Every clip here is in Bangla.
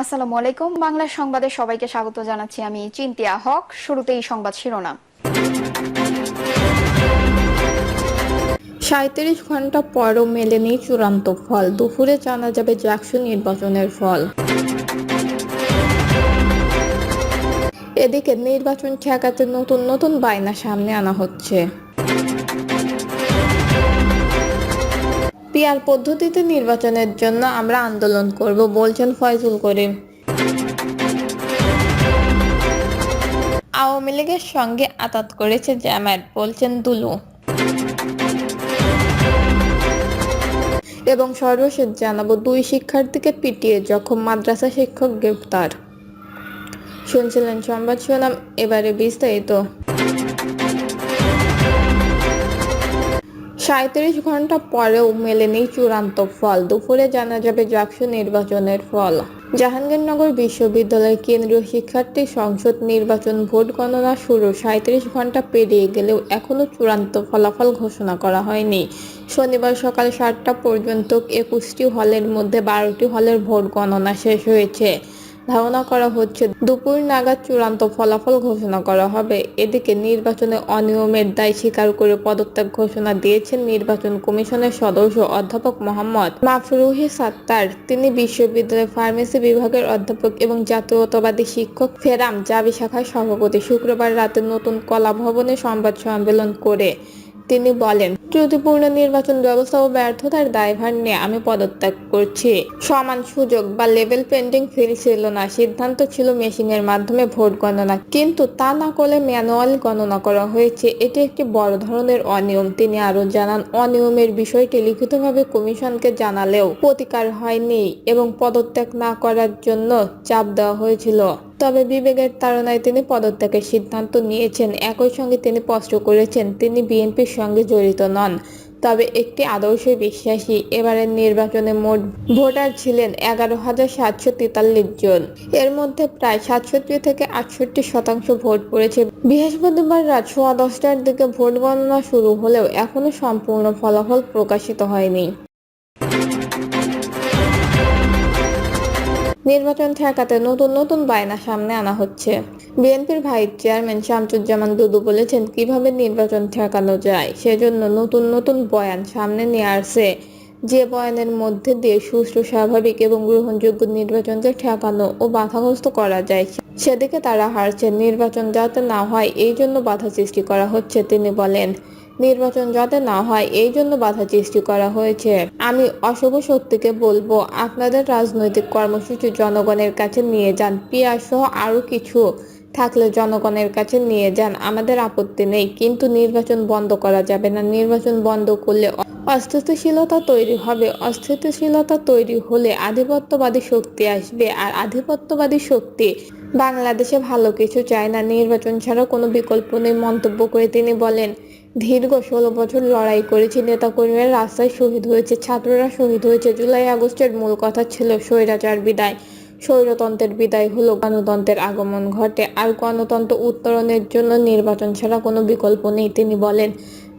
আসসালামু আলাইকুম। বাংলা সংবাদে সবাইকে স্বাগত জানাচ্ছি আমি চিন্তিয়া হক। শুরুতেই সংবাদ শিরোনাম। সাঁত্রিশ ঘণ্টা পরও মেলেনি চূড়ান্ত ফল। দুপুরে জানা যাবে জাকসু নির্বাচনের ফল। এদিকে নির্বাচন ঠেকাতে নতুন নতুন বায়না সামনে আনা হচ্ছে। পিয়ার পদ্ধতিতে নির্বাচনের জন্য আমরা আন্দোলন করব, বলছেন ফয়জুল করিম। আওয়ামী লীগের সঙ্গে আতাত করেছে জামায়াত, বলছেন দুলু। এবং সর্বশেষ জানাব, দুই শিক্ষার্থীকে পিটিয়ে জখম, মাদ্রাসা শিক্ষক গ্রেপ্তার। শুনছিলেন সংবাদ শিরোনাম এবারে বিস্তারিত। সাঁত্রিশ ঘণ্টা পরেও মেলেনি চূড়ান্ত ফল। দুপুরে জানা যাবে জাকসু নির্বাচনের ফল। জাহাঙ্গীরনগর বিশ্ববিদ্যালয়ের কেন্দ্রীয় শিক্ষার্থী সংসদ নির্বাচন ভোট গণনা শুরু। সাঁত্রিশ ঘণ্টা পেরিয়ে গেলেও এখনও চূড়ান্ত ফলাফল ঘোষণা করা হয়নি। শনিবার সকাল সাতটা পর্যন্ত একুশটি হলের মধ্যে বারোটি হলের ভোট গণনা শেষ হয়েছে। ধারণা করা হচ্ছে দুপুর নাগাদ চূড়ান্ত ফলাফল ঘোষণা করা হবে। এদিকে নির্বাচনে অনিয়মের দায় স্বীকার করে পদত্যাগ ঘোষণা দিয়েছেন নির্বাচন কমিশনের সদস্য অধ্যাপক মোহাম্মদ মাফরুহি সাত্তার। তিনি বিশ্ববিদ্যালয়ের ফার্মেসি বিভাগের অধ্যাপক এবং জাতীয়তাবাদী শিক্ষক ফেরাম জাবি শাখার সভাপতি। শুক্রবার রাতে নতুন কলা ভবনে সংবাদ সম্মেলন করে তিনি বলেন ত্রুটিপূর্ণ নির্বাচন ব্যবস্থা ও ব্যর্থতার দায়ভার নিয়ে আমি পদত্যাগ করছি। সমান সুযোগ বা লেভেল পেন্ডিং ফিল ছিল না, সিদ্ধান্ত ছিল মেশিনের মাধ্যমে ভোট গণনা। কিন্তু তা না করলে ম্যানুয়াল গণনা করা হয়েছে, এটি একটি বড় ধরনের অনিয়ম। তিনি আরও জানান, অনিয়মের বিষয়টি লিখিতভাবে কমিশনকে জানালেও প্রতিকার হয়নি এবং পদত্যাগ না করার জন্য চাপ দেওয়া হয়েছিল। তবে বিবেকের তাড়নায় তিনি পদত্যাগের সিদ্ধান্ত নিয়েছেন। একই সঙ্গে তিনি স্পষ্ট করেছেন, তিনি বিএনপির সঙ্গে জড়িত নন। তবে একটি আদর্শে বিশ্বাসী, এবারের নির্বাচনে মোট ভোটার ছিলেন এগারো হাজার সাতশো তেতাল্লিশ জন। এর মধ্যে প্রায় সাতষট্টি থেকে আটষট্টি শতাংশ ভোট পড়েছে। বৃহস্পতিবার রাত সোয়া দশটার দিকে ভোট গণনা শুরু হলেও এখনও সম্পূর্ণ ফলাফল প্রকাশিত হয়নি। নির্বাচন ঠেকাতে নতুন নতুন বায়না সামনে আনা হচ্ছে। বিএনপির ভাইস চেয়ারম্যান শামসুজ্জামান দুদু বলেছেন, কীভাবে নির্বাচন ঠেকানো যায়, সেজন্য নতুন নতুন বয়ান সামনে নিয়ে আসছে যে বয়ানের মধ্যে দিয়ে সুষ্ঠু, স্বাভাবিক এবং গ্রহণযোগ্য নির্বাচনকে ঠেকানো ও বাধাগ্রস্ত করা যায়, সেদিকে তারা হারছেন। নির্বাচন যাতে না হয়, এই জন্য বাধা সৃষ্টি করা হচ্ছে, তিনি বলেন। নির্বাচন যাতে না হয়, এই জন্য বাধা সৃষ্টি করা হয়েছে। আমি অশুভ শক্তিকে বলব, আপনাদের রাজনৈতিক কর্মসূচি জনগণের কাছে নিয়ে যান। পিয়ার সহ আরও কিছু থাকলে জনগণের কাছে নিয়ে যান, আমাদের আপত্তি নেই। কিন্তু নির্বাচন বন্ধ করা যাবে না। নির্বাচন বন্ধ করলে অস্থিতিশীলতা তৈরি হবে। অস্থিতিশীলতা তৈরি হলে আধিপত্যবাদী শক্তি আসবে। আর আধিপত্যবাদী শক্তি বাংলাদেশে ভালো কিছু চায় না। নির্বাচন ছাড়া কোনো বিকল্প নেই, মন্তব্য করে তিনি বলেন। দীর্ঘ ষোলো বছর লড়াই করেছি নেতাকর্মীরা। রাস্তায় শহীদ হয়েছে, ছাত্ররা শহীদ হয়েছে। জুলাই আগস্টের মূল কথা ছিল স্বৈরাচার বিদায়। স্বৈরতন্ত্রের বিদায় হলো গণতন্ত্রের আগমন ঘটে। আর গণতন্ত্র উত্তরণের জন্য নির্বাচন ছাড়া কোনো বিকল্প নেই, তিনি বলেন।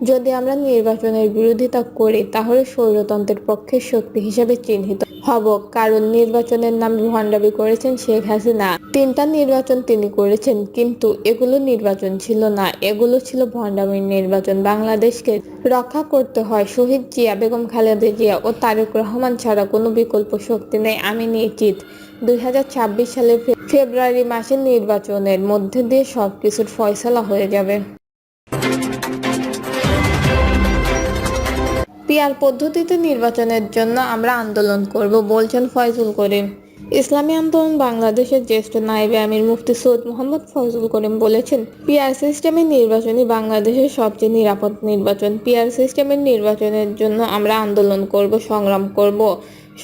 যদি আমরা নির্বাচনের বিরোধিতা করি, তাহলে স্বৈরতন্ত্রের পক্ষের শক্তি হিসেবে চিহ্নিত হব। কারণ নির্বাচনের নামে ভণ্ডামি করেছেন শেখ হাসিনা। তিনটা নির্বাচন তিনি করেছেন, কিন্তু এগুলো নির্বাচন ছিল না। এগুলো ছিল ভণ্ডামির নির্বাচন। বাংলাদেশকে রক্ষা করতে হয় শহীদ জিয়া, বেগম খালেদা জিয়া ও তারেক রহমান ছাড়া কোনো বিকল্প শক্তি নেই, আমি নিশ্চিত। দুই সালের ফে- ফেব্রুয়ারি মাসের নির্বাচনের মধ্যে দিয়ে সবকিছুর ফয়সালা হয়ে যাবে। পিয়ার পদ্ধতিতে নির্বাচনের জন্য আমরা আন্দোলন করব, বলছেন ফয়জুল করিম। ইসলামী আন্দোলন বাংলাদেশের জ্যেষ্ঠ নায়েবে আমির মুফতি সৈয়দ মোহাম্মদ ফয়জুল করিম বলেছেন পিয়ার সিস্টেমের নির্বাচনই বাংলাদেশের সবচেয়ে নিরাপদ নির্বাচন। পিয়ার সিস্টেমের নির্বাচনের জন্য আমরা আন্দোলন করব, সংগ্রাম করব।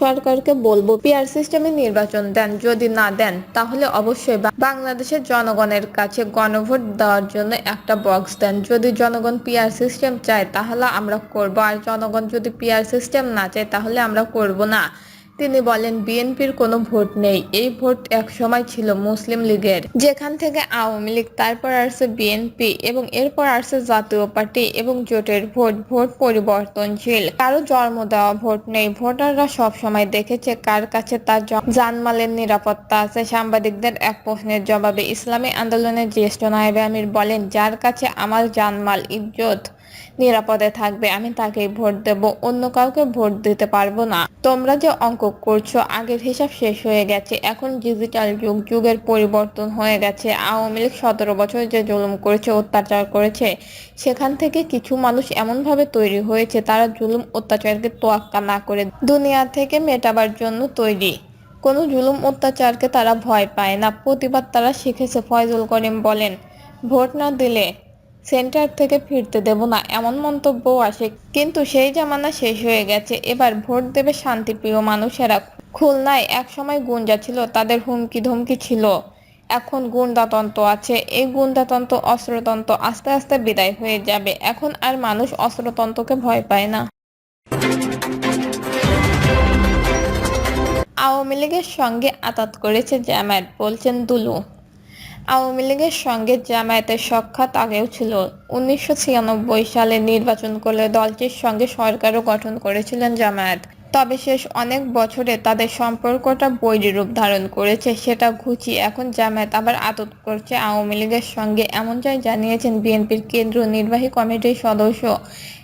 সরকারকে বলব পিয়ার সিস্টেমে নির্বাচন দেন, যদি না দেন, তাহলে অবশ্যই বাংলাদেশের জনগণের কাছে গণভোট দেওয়ার জন্য একটা বক্স দেন। যদি জনগণ পিয়ার সিস্টেম চায়, তাহলে আমরা করব। আর জনগণ যদি পিয়ার সিস্টেম না চায়, তাহলে আমরা করব না। তিনি বলেন, বিএনপির কোনো ভোট নেই। এই ভোট এক সময় ছিল মুসলিম লীগের। যেখান থেকে আওয়ামী লীগ, তারপর আসছে বিএনপি এবং এরপর আসছে জাতীয় পার্টি এবং জোটের ভোট ভোট পরিবর্তনশীল। কারও জন্ম দেওয়া ভোট নেই। ভোটাররা সব সময় দেখেছে কার কাছে তার জানমালের নিরাপত্তা আছে। সাংবাদিকদের এক প্রশ্নের জবাবে, ইসলামী আন্দোলনের জ্যেষ্ঠ নায়েবে আমির বলেন, যার কাছে আমার জানমাল, ইজ্জত নিরাপদে থাকবে, আমি তাকেই ভোট দেব, অন্য কাউকে ভোট দিতে পারব না। তোমরা যে অঙ্ক করছ, আগের হিসাব শেষ হয়ে গেছে। এখন ডিজিটাল যুগ, যুগের পরিবর্তন হয়ে গেছে। আওয়ামী লীগ সতেরো বছর যে জুলুম করেছে, অত্যাচার করেছে, সেখান থেকে কিছু মানুষ এমনভাবে তৈরি হয়েছে, তারা জুলুম অত্যাচারকে তোয়াক্কা না করে দুনিয়া থেকে মেটাবার জন্য তৈরি। কোনো জুলুম অত্যাচারকে তারা ভয় পায় না। প্রতিবাদ তারা শিখেছে, ফয়জুল করিম বলেন, ভোট না দিলে সেন্টার থেকে ফিরতে দেব না, এমন মন্তব্য আসে। কিন্তু সেই জামানা শেষ হয়ে গেছে। এবার ভোট দেবে শান্তিপ্রিয় মানুষেরা। খুলনায় একসময় গুঞ্জা ছিল, তাদের হুমকি ধমকি ছিল। এখন গুন্ডাতন্ত্র আছে। এই গুন্ডাতন্ত্র, অস্ত্রতন্ত্র আস্তে আস্তে বিদায় হয়ে যাবে। এখন আর মানুষ অস্ত্রতন্ত্রকে ভয় পায় না। আওয়ামী লীগের সঙ্গে আতাত করেছে জামায়াত বলছেন দুলু। আওয়ামী লীগের সঙ্গে জামায়াতের সাক্ষাৎ আগেও ছিল। উনিশশো ছিয়ানব্বই সালে নির্বাচন করলে দলটির সঙ্গে সরকারও গঠন করেছিলেন জামায়াত। তবে শেষ অনেক বছরে তাদের সম্পর্কটা বৈরী রূপ ধারণ করেছে, সেটা ঘুচি এখন জামায়াত আবার আদত করছে আওয়ামী লীগের সঙ্গে, এমনটাই জানিয়েছেন বিএনপির কেন্দ্রীয় নির্বাহী কমিটির সদস্য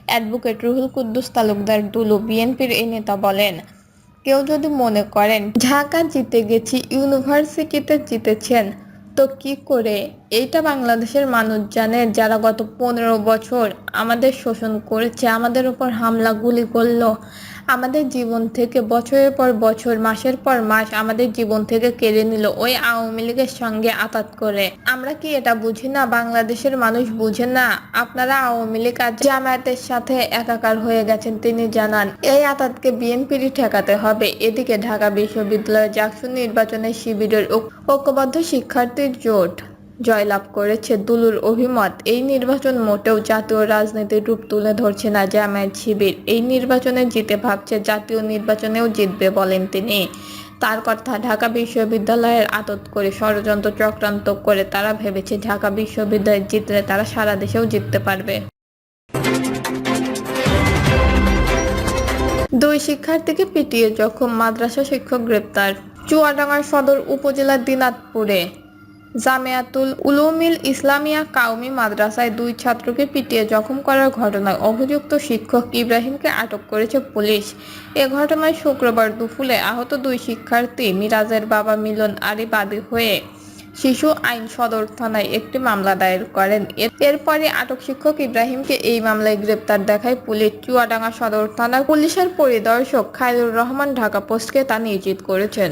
অ্যাডভোকেট রুহুল কুদ্দুস তালুকদার দুলু। বিএনপির এই নেতা বলেন, কেউ যদি মনে করেন, ঢাকা জিতে গেছি, ইউনিভার্সিটিতে জিতেছেন তো কি করে? এইটা বাংলাদেশের মানুষ জানে। যারা গত পনেরো বছর আমাদের শোষণ করেছে, আমাদের উপর হামলা, গুলি করল। আমাদের জীবন থেকে বছরের পর বছর, মাসের পর মাস আমাদের জীবন থেকে কেড়ে নিল ওই আওয়ামী লীগের সঙ্গে আতাত করে। আমরা কি এটা বুঝি না? বাংলাদেশের মানুষ বুঝে না? আপনারা আওয়ামী লীগ আর জামায়াতের সাথে একাকার হয়ে গেছেন তিনি জানান। এই আতাতকে বিএনপিরই ঠেকাতে হবে। এদিকে ঢাকা বিশ্ববিদ্যালয়ের জাকসু নির্বাচনের শিবিরের ঐক্যবদ্ধ শিক্ষার্থীর জোট। জয়লাভ করেছে দুলুর অভিমত। এই নির্বাচন মোটেও জাতীয় রাজনীতির রূপ তুলে ধরছে না জামায়াত শিবির। এই নির্বাচনে জিতে ভাবছে জাতীয় নির্বাচনেও জিতবে বলেন তিনি। তার কথা ঢাকা বিশ্ববিদ্যালয়ের আতত করে ষড়যন্ত্র চক্রান্ত করে তারা ভেবেছে ঢাকা বিশ্ববিদ্যালয়ে জিতলে তারা সারা দেশেও জিততে পারবে। দুই শিক্ষার্থীকে পিটিয়ে জখম মাদ্রাসা শিক্ষক গ্রেপ্তার। চুয়াডাঙ্গার সদর উপজেলার দিনাজপুরে। জামিয়াতুল উলুমিল ইসলামিয়া কাউমি মাদ্রাসায় দুই ছাত্রকে পিটিয়ে জখম করার ঘটনায় অভিযুক্ত শিক্ষক ইব্রাহিমকে আটক করেছে পুলিশ। এ ঘটনায় শুক্রবার দুপুরে আহত দুই শিক্ষার্থী মিরাজের বাবা মিলন আলী বাদী হয়ে শিশু আইন সদর থানায় একটি মামলা দায়ের করেন। এর- এরপরে আটক শিক্ষক ইব্রাহিমকে এই মামলায় গ্রেপ্তার দেখায় পুলিশ। চুয়াডাঙ্গা সদর থানার পুলিশের পরিদর্শক খায়রুর রহমান ঢাকা পোস্টকে তা নিশ্চিত করেছেন।